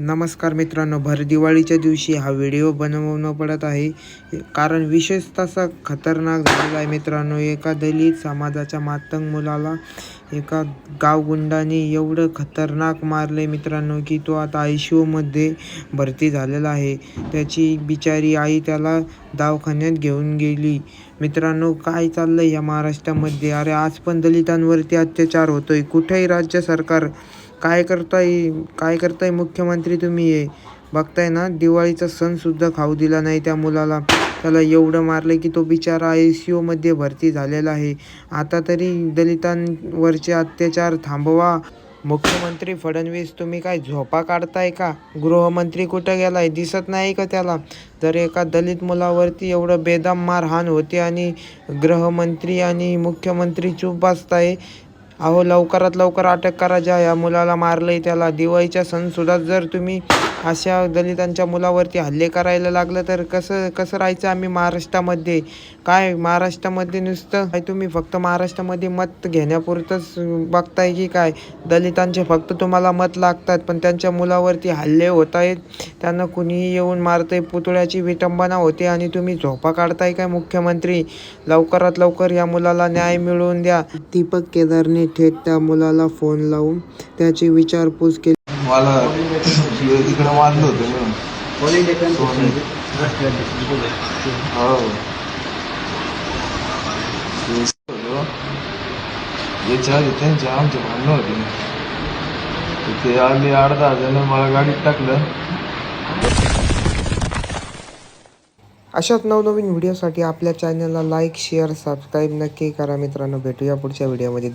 नमस्कार मित्रांनो भर दिवाळीच्या दिवशी हा व्हिडिओ बनवणं पडत आहे. कारण विशेष तसा खतरनाक झालेला आहे मित्रांनो एका दलित समाजाच्या मातंग मुलाला एका गावगुंडाने एवढं खतरनाक मारले मित्रांनो की तो आता आय सी ओमध्ये भरती झालेला आहे. त्याची बिचारी आई त्याला दवाखान्यात घेऊन गेली. मित्रांनो काय चाललं या महाराष्ट्रामध्ये? अरे आज पण दलितांवरती अत्याचार होतोय. कुठेही राज्य सरकार काय करताय? काय करताय मुख्यमंत्री तुम्ही? हे बघताय ना दिवाळीचा सणसुद्धा खाऊ दिला नाही त्या मुलाला. त्याला एवढं मारलं की तो बिचारा आय सी यूमध्ये भरती झालेला आहे. आता तरी दलितांवरचे अत्याचार थांबवा. मुख्यमंत्री फडणवीस तुम्ही काय झोपा काढताय का? गृहमंत्री कुठं गेलाय? दिसत नाही का त्याला? जर एका दलित मुलावरती एवढं बेदम मारहाण होते आणि गृहमंत्री आणि मुख्यमंत्री चूप बसताय अहो लवकरात लवकर अटक करा ज्या या मुलाला मारलंय त्याला. दिवाळीच्या सणसुद्धा जर तुम्ही अशा दलितांच्या मुलावरती हल्ले करायला लागलं तर कसं कसं राहायचं आम्ही महाराष्ट्रामध्ये? काय महाराष्ट्रामध्ये नुसतं? काय तुम्ही फक्त महाराष्ट्रामध्ये मत घेण्यापुरतंच बघताय की काय? दलितांचे फक्त तुम्हाला मत लागतात पण त्यांच्या मुलावरती हल्ले होत आहेत. त्यांना कुणीही येऊन मारतंय पुतळ्याची विटंबना होते आणि तुम्ही झोपा काढताय काय मुख्यमंत्री? लवकरात लवकर या मुलाला न्याय मिळवून द्या. दीपक केदारने थेट त्या मुलाला फोन लावून त्याची विचारपूस केली. मला इकडे मारलं होतं ना हो. याच्या आधी त्यांचे आमचे भांडणं होते. ते आले आठ दहा जण मला गाडीत टाकलं. अशाच नवनवीन व्हिडिओसाठी आपल्या चॅनलला लाईक शेअर सबस्क्राईब नक्की करा मित्रांनो. भेटूया पुढच्या व्हिडिओमध्ये